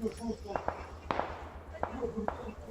Thank you.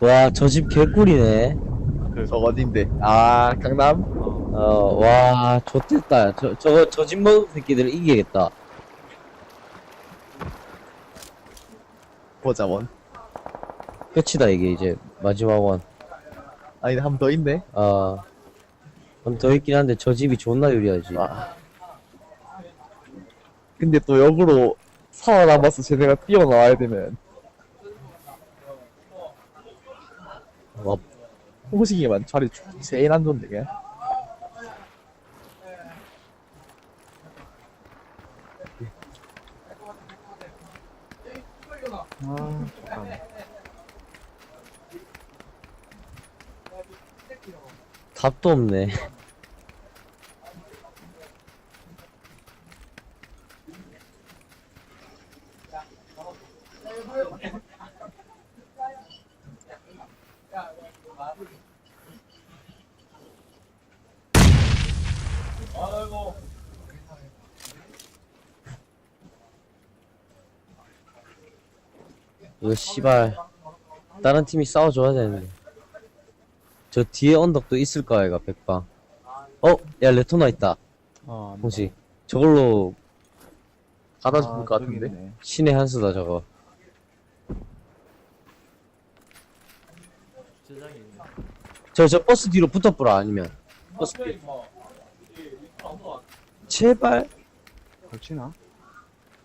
와, 저 집 개꿀이네. 저 어딘데? 아 강남? 어, 와, 좋됐다. 저, 저거, 저 집 먹은 새끼들 이기겠다. 보자 원. 끝이다, 이게 이제. 마지막 원. 아니 한 번 더 있네. 아, 좀더 있긴 한데, 저 집이 존나 유리하지. 아. 근데 또 역으로 살아남아서 쟤네가 뛰어나와야 되면 와, 호식이만 자리 주- 제일 안 좋은데 그냥. 아, 잠깐만. 답도 없네. 이거 씨발 다른 팀이 싸워줘야 되는데. 저 뒤에 언덕도 있을 거야 얘가 백방. 어? 야 레토나 있다. 아, 혹시 저걸로 가다 죽을 것 같은데. 신의 한 수다 저거 저저 버스 뒤로 붙어보라 아니면 버스 뒤 제발 걸치나?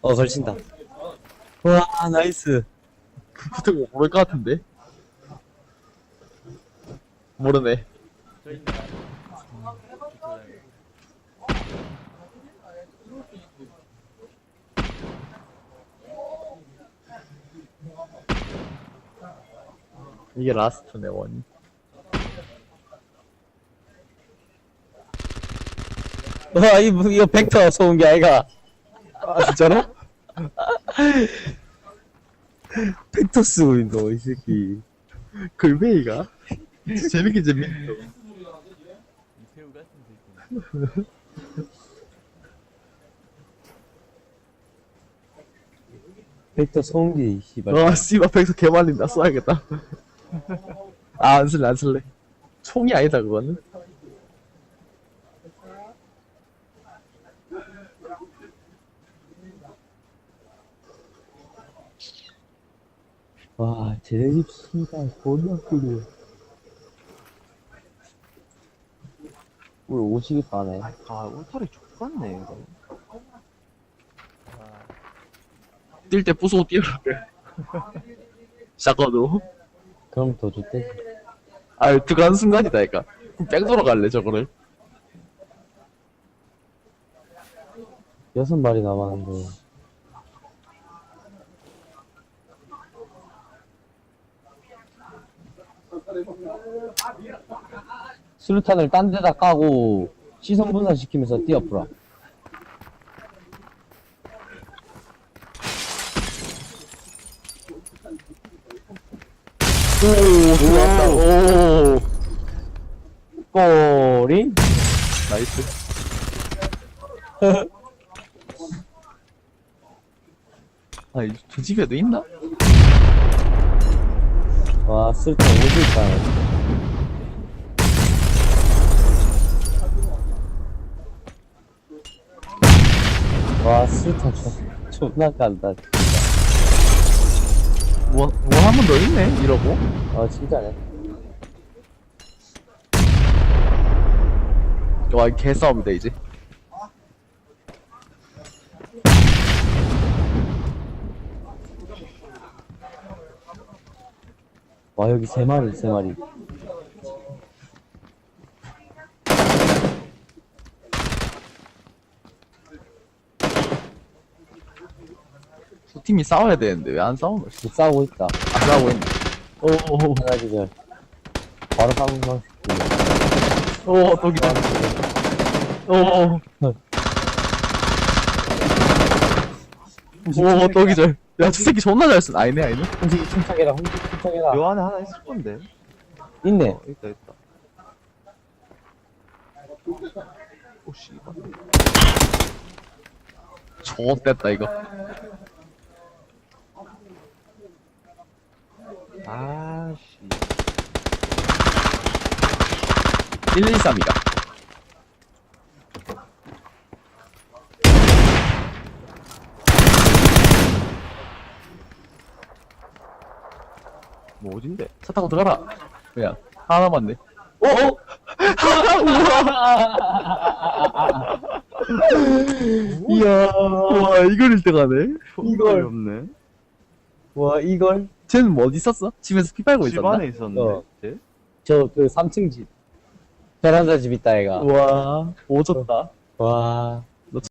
어 걸친다 와 나이스 붙은 거 모를 것 같은데. 모르네. 저 있네. 주차장에. 이게 라스트네, 원. 와, 이, 이거 벡터 쏘은 게 아이가. 아, 진짜로? 벡터 쓰고 있노, 이 새끼. 글베이가? 재밌게 재밌어. 이태우 같은 새끼. 벡터 쏘은 게, 이 씨발. 와, 씨발, 백서 개말린다. 쏴야겠다. 아, 안 쓸래, 안 쓸래. 총이 아니다, 그거는. 와, 쟤네 집 씨발, 존나 크고. 우리 오시기 빠네. 아, 울타리 족같네, 이거. 뛸 때 부수고 뛰어라. 샷건으로. 그럼 더 좋대. 아, 들어가는 순간이다, 니까. 그럼 뺑 돌아갈래, 저거를. 여섯 마리 남았는데. 수류탄을 딴 데다 까고 시선 분산시키면서 뛰어풀어. 오, 들어왔다. 오. 꼬리? 나이스. 아, 이- 저 집에도 있나? 와, 수류탄 오실까. 와, 존- 존나 깐다. 뭐, 뭐 한 번 더 있네? 이러고. 아, 진짜네. 와, 개싸움이다, 이제. 와, 여기 세 마리, 세 마리. 두 팀이 싸워야 되는데, 왜 안 싸우는 거지? 싸우고 있다. 안 싸우고 있네. 오, 하나 지금 바로 상방 오, 오, 독이다. 오, 오. 오, 독이절. 야, 저 새끼 존나 잘 쓴. 아니네, 아니네. 홍식이 침착해라 홍식이 침착해라 요 안에 하나 있을 건데. 있네 어, 있다, 있다. 오, 씨발. 좋됐다, 이거. 아, 씨. 113이다. 뭐, 어딘데? 차 타고 들어가라. 그냥, 하나 남았네. 오, 오! 이야 우와, 이걸 1등하네. 이걸. 없네. 와 이걸 쟤는 뭐 어디 있었어? 집에서 피 빨고 집 있었나? 안에 있었는데. 어. 쟤? 저 그 3층 집 베란다 집 있다 얘가 우와, 오졌다. 와